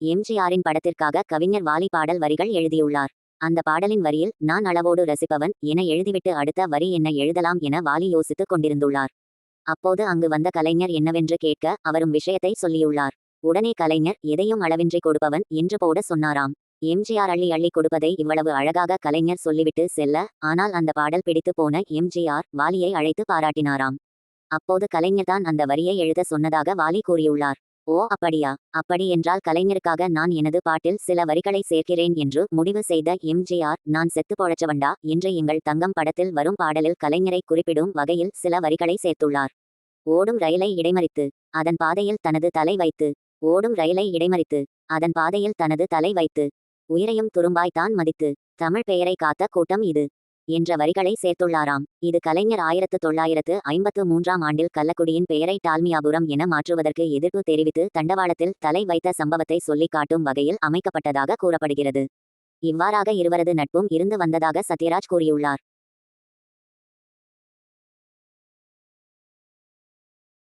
எம்ஜிஆரின் படத்திற்காக கவிஞர் வாலி பாடல் வரிகள் எழுதியுள்ளார். அந்த பாடலின் வரியில் நான் அளவோடு ரசிப்பவன் என எழுதிவிட்டு அடுத்த வரி என்ன எழுதலாம் என வாலி யோசித்துக் கொண்டிருந்துள்ளார். அப்போது அங்கு வந்த கலைஞர் என்னவென்று கேட்க அவரும் விஷயத்தை சொல்லியுள்ளார். உடனே கலைஞர் எதையும் அளவின்றி கொடுப்பவன் என்று போட சொன்னாராம். எம்ஜிஆர் அள்ளி அள்ளி கொடுப்பதை இவ்வளவு அழகாக கலைஞர் சொல்லிவிட்டு செல்ல ஆனால் அந்த பாடல் பிடித்து போன எம்ஜிஆர் வாலியை அழைத்து பாராட்டினாராம். அப்போது கலைஞர்தான் அந்த வரியை எழுத சொன்னதாக வாலி கூறியுள்ளார். ஓ அப்படியா? அப்படி என்றால் கலைஞருக்காக நான் எனது பாட்டில் சில வரிகளை சேர்க்கிறேன் என்று முடிவு செய்த எம்ஜிஆர் நான் செத்து பொழைச்சவண்டா என்று எங்கள் தங்கம் படத்தில் வரும் பாடலில் கலைஞரை குறிப்பிடும் வகையில் சில வரிகளை சேர்த்துள்ளார். ஓடும் ரயிலை இடைமறித்து அதன் பாதையில் தனது தலை வைத்து ஓடும் ரயிலை இடைமறித்து அதன் பாதையில் தனது தலை வைத்து உயிரையும் துரும்பாய்த்தான் மதித்து தமிழ் பெயரை காத்த கூட்டம் இது. என்ற வரிகளை சேர்த்துள்ளாராம். இது கலைஞர் ஆயிரத்து தொள்ளாயிரத்து ஐம்பத்து மூன்றாம் ஆண்டில் கள்ளக்குடியின் பெயரை டால்மியாபுரம் என மாற்றுவதற்கு எதிர்ப்பு தெரிவித்து தண்டவாளத்தில் தலை வைத்த சம்பவத்தை சொல்லிக் காட்டும் வகையில் அமைக்கப்பட்டதாக கூறப்படுகிறது. இவ்வாறாக இருவரது நட்பும் இருந்து வந்ததாக சத்யராஜ் கூறியுள்ளார்.